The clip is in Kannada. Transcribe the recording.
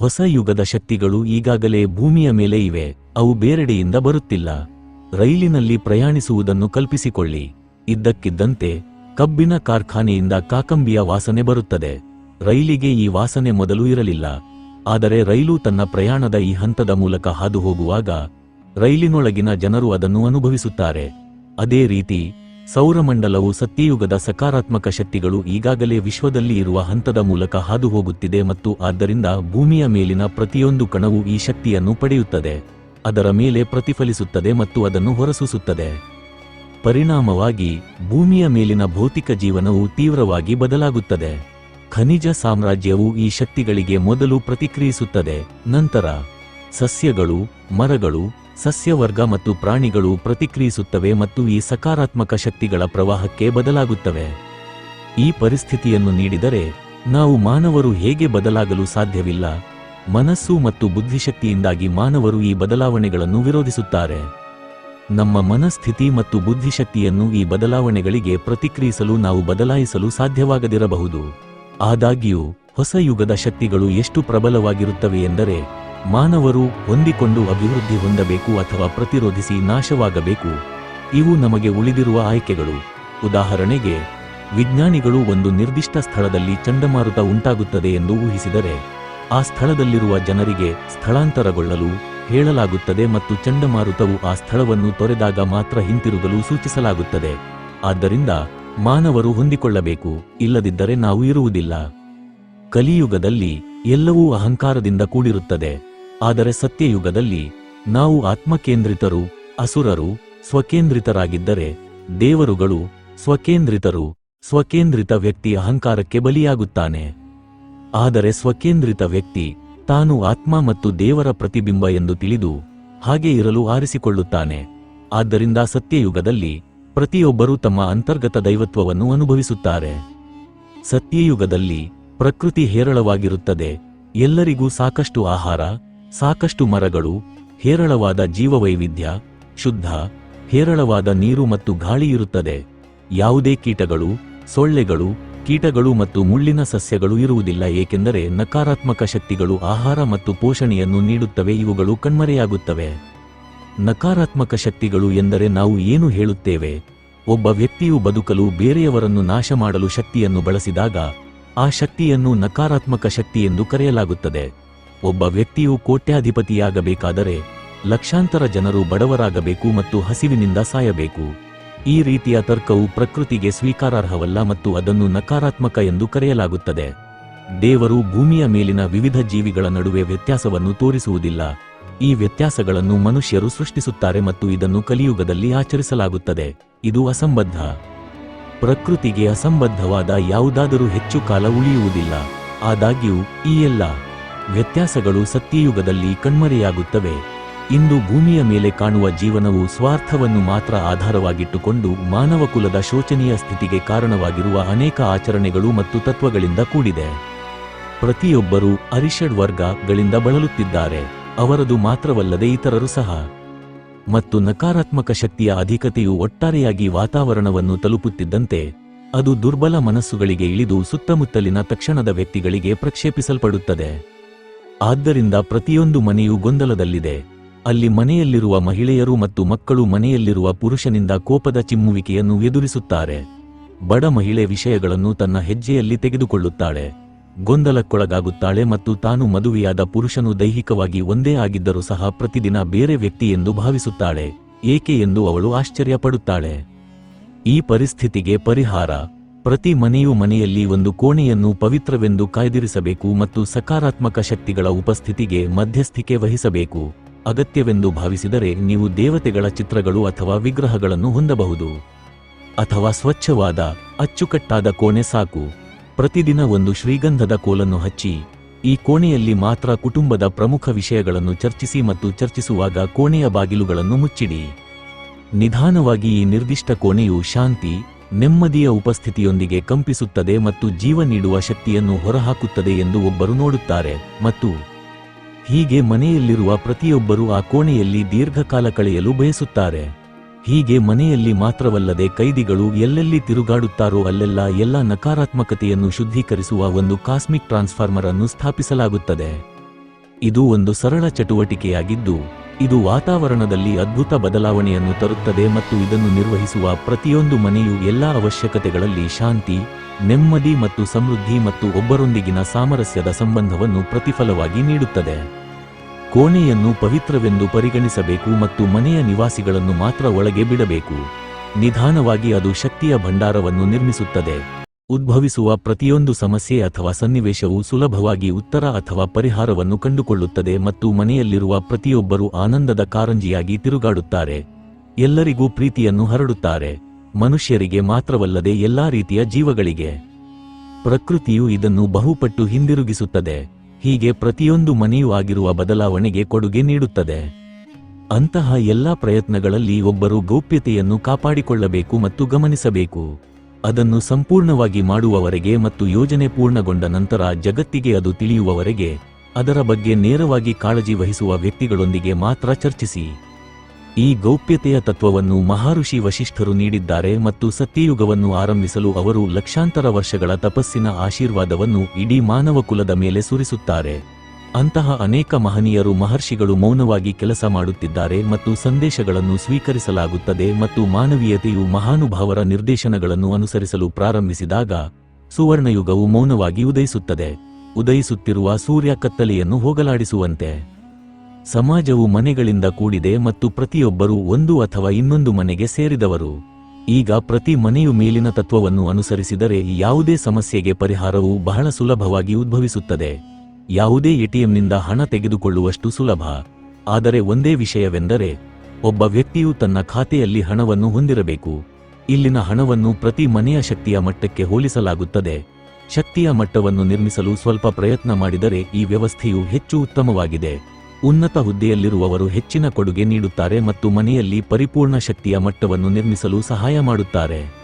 ಹೊಸ ಯುಗದ ಶಕ್ತಿಗಳು ಈಗಾಗಲೇ ಭೂಮಿಯ ಮೇಲೆ ಇವೆ. ಅವು ಬೇರೆಡೆಯಿಂದ ಬರುತ್ತಿಲ್ಲ. ರೈಲಿನಲ್ಲಿ ಪ್ರಯಾಣಿಸುವುದನ್ನು ಕಲ್ಪಿಸಿಕೊಳ್ಳಿ. ಇದ್ದಕ್ಕಿದ್ದಂತೆ, ಕಬ್ಬಿನ ಕಾರ್ಖಾನೆಯಿಂದ ಕಾಕಂಬಿಯ ವಾಸನೆ ಬರುತ್ತದೆ. ರೈಲಿಗೆ ಈ ವಾಸನೆ ಮೊದಲು ಇರಲಿಲ್ಲ. ಆದರೆ ರೈಲು ತನ್ನ ಪ್ರಯಾಣದ ಈ ಹಂತದ ಮೂಲಕ ಹಾದು ಹೋಗುವಾಗ ರೈಲಿನೊಳಗಿನ ಜನರು ಅದನ್ನು ಅನುಭವಿಸುತ್ತಾರೆ. ಅದೇ ರೀತಿ ಸೌರಮಂಡಲವು ಸತ್ಯಯುಗದ ಸಕಾರಾತ್ಮಕ ಶಕ್ತಿಗಳು ಈಗಾಗಲೇ ವಿಶ್ವದಲ್ಲಿ ಇರುವ ಹಂತದ ಮೂಲಕ ಹಾದು ಹೋಗುತ್ತಿದೆ ಮತ್ತು ಆದ್ದರಿಂದ ಭೂಮಿಯ ಮೇಲಿನ ಪ್ರತಿಯೊಂದು ಕಣವು ಈ ಶಕ್ತಿಯನ್ನು ಪಡೆಯುತ್ತದೆ. ಅದರ ಮೇಲೆ ಪ್ರತಿಫಲಿಸುತ್ತದೆ ಮತ್ತು ಅದನ್ನು ಹೊರಸೂಸುತ್ತದೆ. ಪರಿಣಾಮವಾಗಿ, ಭೂಮಿಯ ಮೇಲಿನ ಭೌತಿಕ ಜೀವನವು ತೀವ್ರವಾಗಿ ಬದಲಾಗುತ್ತದೆ. ಖನಿಜ ಸಾಮ್ರಾಜ್ಯವು ಈ ಶಕ್ತಿಗಳಿಗೆ ಮೊದಲು ಪ್ರತಿಕ್ರಿಯಿಸುತ್ತದೆ. ನಂತರ ಸಸ್ಯಗಳು, ಮರಗಳು ಸಸ್ಯವರ್ಗ ಮತ್ತು ಪ್ರಾಣಿಗಳು ಪ್ರತಿಕ್ರಿಯಿಸುತ್ತವೆ ಮತ್ತು ಈ ಸಕಾರಾತ್ಮಕ ಶಕ್ತಿಗಳ ಪ್ರವಾಹಕ್ಕೆ ಬದಲಾಗುತ್ತವೆ. ಈ ಪರಿಸ್ಥಿತಿಯನ್ನು ನೀಡಿದರೆ ನಾವು ಮಾನವರು ಹೇಗೆ ಬದಲಾಗಲು ಸಾಧ್ಯವಿಲ್ಲ. ಮನಸ್ಸು ಮತ್ತು ಬುದ್ಧಿಶಕ್ತಿಯಿಂದಾಗಿ ಮಾನವರು ಈ ಬದಲಾವಣೆಗಳನ್ನು ವಿರೋಧಿಸುತ್ತಾರೆ. ನಮ್ಮ ಮನಸ್ಥಿತಿ ಮತ್ತು ಬುದ್ಧಿಶಕ್ತಿಯನ್ನು ಈ ಬದಲಾವಣೆಗಳಿಗೆ ಪ್ರತಿಕ್ರಿಯಿಸಲು ನಾವು ಬದಲಾಯಿಸಲು ಸಾಧ್ಯವಾಗದಿರಬಹುದು. ಆದಾಗ್ಯೂ, ಹೊಸ ಯುಗದ ಶಕ್ತಿಗಳು ಎಷ್ಟು ಪ್ರಬಲವಾಗಿರುತ್ತವೆ ಎಂದರೆ ಮಾನವರು ಹೊಂದಿಕೊಂಡು ಅಭಿವೃದ್ಧಿ ಹೊಂದಬೇಕು ಅಥವಾ ಪ್ರತಿರೋಧಿಸಿ ನಾಶವಾಗಬೇಕು. ಇವು ನಮಗೆ ಉಳಿದಿರುವ ಆಯ್ಕೆಗಳು. ಉದಾಹರಣೆಗೆ, ವಿಜ್ಞಾನಿಗಳು ಒಂದು ನಿರ್ದಿಷ್ಟ ಸ್ಥಳದಲ್ಲಿ ಚಂಡಮಾರುತ ಉಂಟಾಗುತ್ತದೆ ಎಂದು ಊಹಿಸಿದರೆ, ಆ ಸ್ಥಳದಲ್ಲಿರುವ ಜನರಿಗೆ ಸ್ಥಳಾಂತರಗೊಳ್ಳಲು ಹೇಳಲಾಗುತ್ತದೆ ಮತ್ತು ಚಂಡಮಾರುತವು ಆ ಸ್ಥಳವನ್ನು ತೊರೆದಾಗ ಮಾತ್ರ ಹಿಂತಿರುಗಲು ಸೂಚಿಸಲಾಗುತ್ತದೆ. ಆದ್ದರಿಂದ, ಮಾನವರು ಹೊಂದಿಕೊಳ್ಳಬೇಕು, ಇಲ್ಲದಿದ್ದರೆ ನಾವು ಇರುವುದಿಲ್ಲ. ಕಲಿಯುಗದಲ್ಲಿ ಎಲ್ಲವೂ ಅಹಂಕಾರದಿಂದ ಕೂಡಿರುತ್ತದೆ. ಆದರೆ ಸತ್ಯಯುಗದಲ್ಲಿ ನಾವು ಆತ್ಮಕೇಂದ್ರಿತರು, ಅಸುರರು, ಸ್ವಕೇಂದ್ರಿತರಾಗಿದ್ದರೆ ದೇವರುಗಳು ಸ್ವಕೇಂದ್ರಿತರು, ಸ್ವಕೇಂದ್ರಿತ ವ್ಯಕ್ತಿ ಅಹಂಕಾರಕ್ಕೆ ಬಲಿಯಾಗುತ್ತಾನೆ. ಆದರೆ ಸ್ವಕೇಂದ್ರಿತ ವ್ಯಕ್ತಿ ತಾನು ಆತ್ಮ ಮತ್ತು ದೇವರ ಪ್ರತಿಬಿಂಬ ಎಂದು ತಿಳಿದು ಹಾಗೆ ಇರಲು ಆರಿಸಿಕೊಳ್ಳುತ್ತಾನೆ. ಆದ್ದರಿಂದ ಸತ್ಯಯುಗದಲ್ಲಿ ಪ್ರತಿಯೊಬ್ಬರೂ ತಮ್ಮ ಅಂತರ್ಗತ ದೈವತ್ವವನ್ನು ಅನುಭವಿಸುತ್ತಾರೆ. ಸತ್ಯಯುಗದಲ್ಲಿ ಪ್ರಕೃತಿ ಹೇರಳವಾಗಿರುತ್ತದೆ. ಎಲ್ಲರಿಗೂ ಸಾಕಷ್ಟು ಆಹಾರ ಸಾಕಷ್ಟು ಮರಗಳು, ಹೇರಳವಾದ ಜೀವವೈವಿಧ್ಯ, ಶುದ್ಧ, ಹೇರಳವಾದ ನೀರು ಮತ್ತು ಗಾಳಿ ಇರುತ್ತದೆ. ಯಾವುದೇ ಕೀಟಗಳು, ಸೊಳ್ಳೆಗಳು, ಕೀಟಗಳು ಮತ್ತು ಮುಳ್ಳಿನ ಸಸ್ಯಗಳು ಇರುವುದಿಲ್ಲ, ಏಕೆಂದರೆ ನಕಾರಾತ್ಮಕ ಶಕ್ತಿಗಳು ಆಹಾರ ಮತ್ತು ಪೋಷಣೆಯನ್ನು ನೀಡುತ್ತವೆ, ಇವುಗಳು ಕಣ್ಮರೆಯಾಗುತ್ತವೆ. ನಕಾರಾತ್ಮಕ ಶಕ್ತಿಗಳು ಎಂದರೆ ನಾವು ಏನು ಹೇಳುತ್ತೇವೆ? ಒಬ್ಬ ವ್ಯಕ್ತಿಯು ಬದುಕಲು ಬೇರೆಯವರನ್ನು ನಾಶ ಮಾಡಲು ಶಕ್ತಿಯನ್ನು ಬಳಸಿದಾಗ, ಆ ಶಕ್ತಿಯನ್ನು ನಕಾರಾತ್ಮಕ ಶಕ್ತಿ ಎಂದು ಕರೆಯಲಾಗುತ್ತದೆ. ಒಬ್ಬ ವ್ಯಕ್ತಿಯು ಕೋಟ್ಯಾಧಿಪತಿಯಾಗಬೇಕಾದರೆ ಲಕ್ಷಾಂತರ ಜನರು ಬಡವರಾಗಬೇಕು ಮತ್ತು ಹಸಿವಿನಿಂದ ಸಾಯಬೇಕು. ಈ ರೀತಿಯ ತರ್ಕವು ಪ್ರಕೃತಿಗೆ ಸ್ವೀಕಾರಾರ್ಹವಲ್ಲ ಮತ್ತು ಅದನ್ನು ನಕಾರಾತ್ಮಕ ಎಂದು ಕರೆಯಲಾಗುತ್ತದೆ. ದೇವರು ಭೂಮಿಯ ಮೇಲಿನ ವಿವಿಧ ಜೀವಿಗಳ ನಡುವೆ ವ್ಯತ್ಯಾಸವನ್ನು ತೋರಿಸುವುದಿಲ್ಲ. ಈ ವ್ಯತ್ಯಾಸಗಳನ್ನು ಮನುಷ್ಯರು ಸೃಷ್ಟಿಸುತ್ತಾರೆ ಮತ್ತು ಇದನ್ನು ಕಲಿಯುಗದಲ್ಲಿ ಆಚರಿಸಲಾಗುತ್ತದೆ. ಇದು ಅಸಂಬದ್ಧ. ಪ್ರಕೃತಿಗೆ ಅಸಂಬದ್ಧವಾದ ಯಾವುದಾದರೂ ಹೆಚ್ಚು ಕಾಲ ಉಳಿಯುವುದಿಲ್ಲ. ಆದಾಗ್ಯೂ, ಈ ಎಲ್ಲ ವ್ಯತ್ಯಾಸಗಳು ಸತ್ಯಯುಗದಲ್ಲಿ ಕಣ್ಮರೆಯಾಗುತ್ತವೆ. ಇಂದು ಭೂಮಿಯ ಮೇಲೆ ಕಾಣುವ ಜೀವನವು ಸ್ವಾರ್ಥವನ್ನು ಮಾತ್ರ ಆಧಾರವಾಗಿಟ್ಟುಕೊಂಡು ಮಾನವ ಕುಲದ ಶೋಚನೀಯ ಸ್ಥಿತಿಗೆ ಕಾರಣವಾಗಿರುವ ಅನೇಕ ಆಚರಣೆಗಳು ಮತ್ತು ತತ್ವಗಳಿಂದ ಕೂಡಿದೆ. ಪ್ರತಿಯೊಬ್ಬರೂ ಅರಿಷಡ್ ವರ್ಗಗಳಿಂದ ಬಳಲುತ್ತಿದ್ದಾರೆ. ಅವರದು ಮಾತ್ರವಲ್ಲದೆ ಇತರರು ಸಹ. ಮತ್ತು ನಕಾರಾತ್ಮಕ ಶಕ್ತಿಯ ಅಧಿಕತೆಯು ಒಟ್ಟಾರೆಯಾಗಿ ವಾತಾವರಣವನ್ನು ತಲುಪುತ್ತಿದ್ದಂತೆ, ಅದು ದುರ್ಬಲ ಮನಸ್ಸುಗಳಿಗೆ ಇಳಿದು ಸುತ್ತಮುತ್ತಲಿನ ತಕ್ಷಣದ ವ್ಯಕ್ತಿಗಳಿಗೆ ಪ್ರಕ್ಷೇಪಿಸಲ್ಪಡುತ್ತದೆ. ಆದ್ದರಿಂದ ಪ್ರತಿಯೊಂದು ಮನೆಯೂ ಗೊಂದಲದಲ್ಲಿದೆ. ಅಲ್ಲಿ ಮನೆಯಲ್ಲಿರುವ ಮಹಿಳೆಯರು ಮತ್ತು ಮಕ್ಕಳು ಮನೆಯಲ್ಲಿರುವ ಪುರುಷನಿಂದ ಕೋಪದ ಚಿಮ್ಮುವಿಕೆಯನ್ನು ಎದುರಿಸುತ್ತಾರೆ. ಬಡ ಮಹಿಳೆ ವಿಷಯಗಳನ್ನು ತನ್ನ ಹೆಜ್ಜೆಯಲ್ಲಿ ತೆಗೆದುಕೊಳ್ಳುತ್ತಾಳೆ. ಗೊಂದಲಕ್ಕೊಳಗಾಗುತ್ತಾಳೆ ಮತ್ತು ತಾನು ಮದುವೆಯಾದ ಪುರುಷನು ದೈಹಿಕವಾಗಿ ಒಂದೇ ಆಗಿದ್ದರೂ ಸಹ ಪ್ರತಿದಿನ ಬೇರೆ ವ್ಯಕ್ತಿ ಎಂದು ಭಾವಿಸುತ್ತಾಳೆ, ಏಕೆ ಎಂದು ಅವಳು ಆಶ್ಚರ್ಯಪಡುತ್ತಾಳೆ. ಈ ಪರಿಸ್ಥಿತಿಗೆ ಪರಿಹಾರ. ಪ್ರತಿ ಮನೆಯೂ ಮನೆಯಲ್ಲಿ ಒಂದು ಕೋಣೆಯನ್ನು ಪವಿತ್ರವೆಂದು ಕಾಯ್ದಿರಿಸಬೇಕು ಮತ್ತು ಸಕಾರಾತ್ಮಕ ಶಕ್ತಿಗಳ ಉಪಸ್ಥಿತಿಗೆ ಮಧ್ಯಸ್ಥಿಕೆ ವಹಿಸಬೇಕು. ಅಗತ್ಯವೆಂದು ಭಾವಿಸಿದರೆ ನೀವು ದೇವತೆಗಳ ಚಿತ್ರಗಳು ಅಥವಾ ವಿಗ್ರಹಗಳನ್ನು ಹೊಂದಬಹುದು. ಅಥವಾ ಸ್ವಚ್ಛವಾದ, ಅಚ್ಚುಕಟ್ಟಾದ ಕೋಣೆ ಸಾಕು. ಪ್ರತಿದಿನ ಒಂದು ಶ್ರೀಗಂಧದ ಕೋಲನ್ನು ಹಚ್ಚಿ, ಈ ಕೋಣೆಯಲ್ಲಿ ಮಾತ್ರ ಕುಟುಂಬದ ಪ್ರಮುಖ ವಿಷಯಗಳನ್ನು ಚರ್ಚಿಸಿ ಮತ್ತು ಚರ್ಚಿಸುವಾಗ ಕೋಣೆಯ ಬಾಗಿಲುಗಳನ್ನು ಮುಚ್ಚಿಡಿ. ನಿಧಾನವಾಗಿ ಈ ನಿರ್ದಿಷ್ಟ ಕೋಣೆಯು ಶಾಂತಿ ನೆಮ್ಮದಿಯ ಉಪಸ್ಥಿತಿಯೊಂದಿಗೆ ಕಂಪಿಸುತ್ತದೆ ಮತ್ತು ಜೀವ ನೀಡುವ ಶಕ್ತಿಯನ್ನು ಹೊರಹಾಕುತ್ತದೆ ಎಂದು ಒಬ್ಬರು ನೋಡುತ್ತಾರೆ. ಮತ್ತು ಹೀಗೆ ಮನೆಯಲ್ಲಿರುವ ಪ್ರತಿಯೊಬ್ಬರೂ ಆ ಕೋಣೆಯಲ್ಲಿ ದೀರ್ಘಕಾಲ ಕಳೆಯಲು ಬಯಸುತ್ತಾರೆ. ಹೀಗೆ ಮನೆಯಲ್ಲಿ ಮಾತ್ರವಲ್ಲದೆ ಕೈದಿಗಳು ಎಲ್ಲೆಲ್ಲಿ ತಿರುಗಾಡುತ್ತಾರೋ ಅಲ್ಲೆಲ್ಲ ಎಲ್ಲ ನಕಾರಾತ್ಮಕತೆಯನ್ನು ಶುದ್ಧೀಕರಿಸುವ ಒಂದು ಕಾಸ್ಮಿಕ್ ಟ್ರಾನ್ಸ್ಫಾರ್ಮರ್ ಅನ್ನು ಸ್ಥಾಪಿಸಲಾಗುತ್ತದೆ. ಇದು ಒಂದು ಸರಳ ಚಟುವಟಿಕೆಯಾಗಿದ್ದು ಇದು ವಾತಾವರಣದಲ್ಲಿ ಅದ್ಭುತ ಬದಲಾವಣೆಯನ್ನು ತರುತ್ತದೆ ಮತ್ತು ಇದನ್ನು ನಿರ್ವಹಿಸುವ ಪ್ರತಿಯೊಂದು ಮನೆಯು ಎಲ್ಲಾ ಅವಶ್ಯಕತೆಗಳಲ್ಲಿ ಶಾಂತಿ, ನೆಮ್ಮದಿ ಮತ್ತು ಸಮೃದ್ಧಿ ಮತ್ತು ಒಬ್ಬರೊಂದಿಗಿನ ಸಾಮರಸ್ಯದ ಸಂಬಂಧವನ್ನು ಪ್ರತಿಫಲವಾಗಿ ನೀಡುತ್ತದೆ. ಕೋಣೆಯನ್ನು ಪವಿತ್ರವೆಂದು ಪರಿಗಣಿಸಬೇಕು ಮತ್ತು ಮನೆಯ ನಿವಾಸಿಗಳನ್ನು ಮಾತ್ರ ಒಳಗೆ ಬಿಡಬೇಕು. ನಿಧಾನವಾಗಿ ಅದು ಶಕ್ತಿಯ ಭಂಡಾರವನ್ನು ನಿರ್ಮಿಸುತ್ತದೆ. ಉದ್ಭವಿಸುವ ಪ್ರತಿಯೊಂದು ಸಮಸ್ಯೆ ಅಥವಾ ಸನ್ನಿವೇಶವು ಸುಲಭವಾಗಿ ಉತ್ತರ ಅಥವಾ ಪರಿಹಾರವನ್ನು ಕಂಡುಕೊಳ್ಳುತ್ತದೆ ಮತ್ತು ಮನೆಯಲ್ಲಿರುವ ಪ್ರತಿಯೊಬ್ಬರೂ ಆನಂದದ ಕಾರಂಜಿಯಾಗಿ ತಿರುಗಾಡುತ್ತಾರೆ. ಎಲ್ಲರಿಗೂ ಪ್ರೀತಿಯನ್ನು ಹರಡುತ್ತಾರೆ. ಮನುಷ್ಯರಿಗೆ ಮಾತ್ರವಲ್ಲದೆ ಎಲ್ಲಾ ರೀತಿಯ ಜೀವಗಳಿಗೆ ಪ್ರಕೃತಿಯು ಇದನ್ನು ಬಹುಪಟ್ಟು ಹಿಂದಿರುಗಿಸುತ್ತದೆ. ಹೀಗೆ ಪ್ರತಿಯೊಂದು ಮನೆಯೂ ಆಗಿರುವ ಬದಲಾವಣೆಗೆ ಕೊಡುಗೆ ನೀಡುತ್ತದೆ. ಅಂತಹ ಎಲ್ಲಾ ಪ್ರಯತ್ನಗಳಲ್ಲಿ ಒಬ್ಬರು ಗೌಪ್ಯತೆಯನ್ನು ಕಾಪಾಡಿಕೊಳ್ಳಬೇಕು ಮತ್ತು ಗಮನಿಸಬೇಕು. ಅದನ್ನು ಸಂಪೂರ್ಣವಾಗಿ ಮಾಡುವವರೆಗೆ ಮತ್ತು ಯೋಜನೆ ಪೂರ್ಣಗೊಂಡ ನಂತರ ಜಗತ್ತಿಗೆ ಅದು ತಿಳಿಯುವವರೆಗೆ, ಅದರ ಬಗ್ಗೆ ನೇರವಾಗಿ ಕಾಳಜಿ ವಹಿಸುವ ವ್ಯಕ್ತಿಗಳೊಂದಿಗೆ ಮಾತ್ರ ಚರ್ಚಿಸಿ. ಈ ಗೌಪ್ಯತೆಯ ತತ್ವವನ್ನು ಮಹಾಋಷಿ ವಶಿಷ್ಠರು ನೀಡಿದ್ದಾರೆ ಮತ್ತು ಸತ್ಯಯುಗವನ್ನು ಆರಂಭಿಸಲು ಅವರು ಲಕ್ಷಾಂತರ ವರ್ಷಗಳ ತಪಸ್ಸಿನ ಆಶೀರ್ವಾದವನ್ನು ಇಡೀ ಮಾನವ ಕುಲದ ಮೇಲೆ ಸುರಿಸುತ್ತಾರೆ. ಅಂತಹ ಅನೇಕ ಮಹನೀಯರು ಮಹರ್ಷಿಗಳು ಮೌನವಾಗಿ ಕೆಲಸ ಮಾಡುತ್ತಿದ್ದಾರೆ ಮತ್ತು ಸಂದೇಶಗಳನ್ನು ಸ್ವೀಕರಿಸಲಾಗುತ್ತದೆ ಮತ್ತು ಮಾನವೀಯತೆಯು ಮಹಾನುಭಾವರ ನಿರ್ದೇಶನಗಳನ್ನು ಅನುಸರಿಸಲು ಪ್ರಾರಂಭಿಸಿದಾಗ ಸುವರ್ಣಯುಗವು ಮೌನವಾಗಿ ಉದಯಿಸುತ್ತದೆ. ಉದಯಿಸುತ್ತಿರುವ ಸೂರ್ಯ ಕತ್ತಲೆಯನ್ನು ಹೋಗಲಾಡಿಸುವಂತೆ. ಸಮಾಜವು ಮನೆಗಳಿಂದ ಕೂಡಿದೆ ಮತ್ತು ಪ್ರತಿಯೊಬ್ಬರೂ ಒಂದು ಅಥವಾ ಇನ್ನೊಂದು ಮನೆಗೆ ಸೇರಿದವರು. ಈಗ ಪ್ರತಿ ಮನೆಯು ಮೇಲಿನ ತತ್ವವನ್ನು ಅನುಸರಿಸಿದರೆ ಯಾವುದೇ ಸಮಸ್ಯೆಗೆ ಪರಿಹಾರವು ಬಹಳ ಸುಲಭವಾಗಿ ಉದ್ಭವಿಸುತ್ತದೆ. ಯಾವುದೇ ಎಟಿಎಂನಿಂದ ಹಣ ತೆಗೆದುಕೊಳ್ಳುವಷ್ಟು ಸುಲಭ. ಆದರೆ ಒಂದೇ ವಿಷಯವೆಂದರೆ, ಒಬ್ಬ ವ್ಯಕ್ತಿಯು ತನ್ನ ಖಾತೆಯಲ್ಲಿ ಹಣವನ್ನು ಹೊಂದಿರಬೇಕು. ಇಲ್ಲಿನ ಹಣವನ್ನು ಪ್ರತಿ ಮನೆಯ ಶಕ್ತಿಯ ಮಟ್ಟಕ್ಕೆ ಹೋಲಿಸಲಾಗುತ್ತದೆ. ಶಕ್ತಿಯ ಮಟ್ಟವನ್ನು ನಿರ್ಮಿಸಲು ಸ್ವಲ್ಪ ಪ್ರಯತ್ನ ಮಾಡಿದರೆ ಈ ವ್ಯವಸ್ಥೆಯು ಹೆಚ್ಚು ಉತ್ತಮವಾಗಿದೆ. ಉನ್ನತ ಹುದ್ದೆಯಲ್ಲಿರುವವರು ಹೆಚ್ಚಿನ ಕೊಡುಗೆ ನೀಡುತ್ತಾರೆ ಮತ್ತು ಮನೆಯಲ್ಲಿ ಪರಿಪೂರ್ಣ ಶಕ್ತಿಯ ಮಟ್ಟವನ್ನು ನಿರ್ಮಿಸಲು ಸಹಾಯ ಮಾಡುತ್ತಾರೆ.